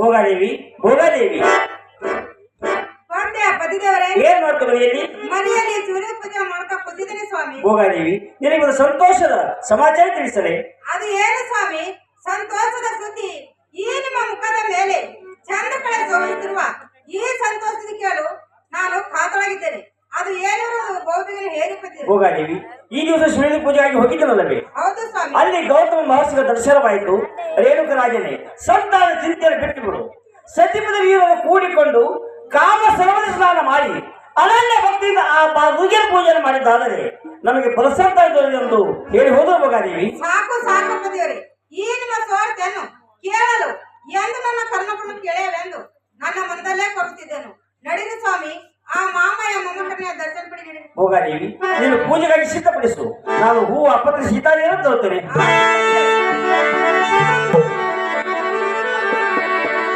ಹೋಗಾದೇವಿ ಪತಿದೇವರೇ ಏನ್ ಮಾಡ್ತು ಮನೆಯಲ್ಲಿ? ಮನೆಯಲ್ಲಿ ಸೂರ್ಯ ಪೂಜೆ ಮಾಡ್ತಾ ಕೂತಿದ್ದೀನಿ ಸ್ವಾಮಿ. ಭೋಗಾದೇವಿ ನಿನಗೆ ಒಂದು ಸಂತೋಷದ ಸಮಾಚಾರ ತಿಳಿಸಲೇ ಅದು ಏನು ಸ್ವಾಮಿ ಸಂತೋಷದ ಸುದ್ದಿ. ಈ ನಿಮ್ಮ ಮುಖದ ಮೇಲೆ ಚಂದ ಕಳೆ ಶೋಭಿಸುತ್ತಿರುವ ಈ ಸಂತೋಷದ ಕೇಳು ನಾನು ಕಾತರಾಗಿದ್ದೇನೆ ಅದು ಏನು ಗೋಪಿಗೆ ಹೇರಿ ಬಂದಿದೆ ಭೋಗಾದೇವಿ ಈ ದಿವಸ ಶಿವನ ಪೂಜೆಗಾಗಿ ಹೋಗಿದ್ದನಲ್ಲವೇ ಹೌದು ಸ್ವಾಮಿ. ಅಲ್ಲಿ ಗೌತಮ ಮಹರ್ಷಿಗಳ ದರ್ಶನವಾಯಿತು. ರೇಣುಕರಾಜನೇ ಸಂತಾನ ಚಿಂತೆಯನ್ನು ಬಿಟ್ಟುಬಿಡು. ಸತಿಪದ ವೀರರು ಕೂಡಿಕೊಂಡು ಕಾಮ ಸರ್ವದ ಸ್ನಾನ ಮಾಡಿ ಅನನ್ಯ ಭಕ್ತಿಯಿಂದ ಆ ಪೂಜೆ ಪೂಜೆ ಮಾಡಿದ್ದಾದರೆ ನಮಗೆ ಫಲಸಂತ ಎಂದು ಹೇಳಿ ಹೋದ ಭೋಗಾದೇವಿ ಸಾಕು ಸಾಕು ಪತಿಯವರೇ ಈ ನಿಮ್ಮ ಸ್ವಾರ್ಥೆಯನ್ನು ಕೇಳಲು ಎಂದು ನನ್ನ ಕರ್ಣವನ್ನು ಕೇಳಲೆಂದು ನನ್ನ ಮನದಲ್ಲೇ ಕೊರುತ್ತಿದ್ದೆನು ನಡೀರಿ ಸ್ವಾಮಿ. ಭೋಗಾದೇವಿ ನೀನು. ಪೂಜೆಗಾಗಿ ಸಿದ್ಧಪಡಿಸು. ನಾನು ಹೂವು ಅಪ್ಪತ್ರ ಸೀತಾನೇನು ತರುತ್ತೇನೆ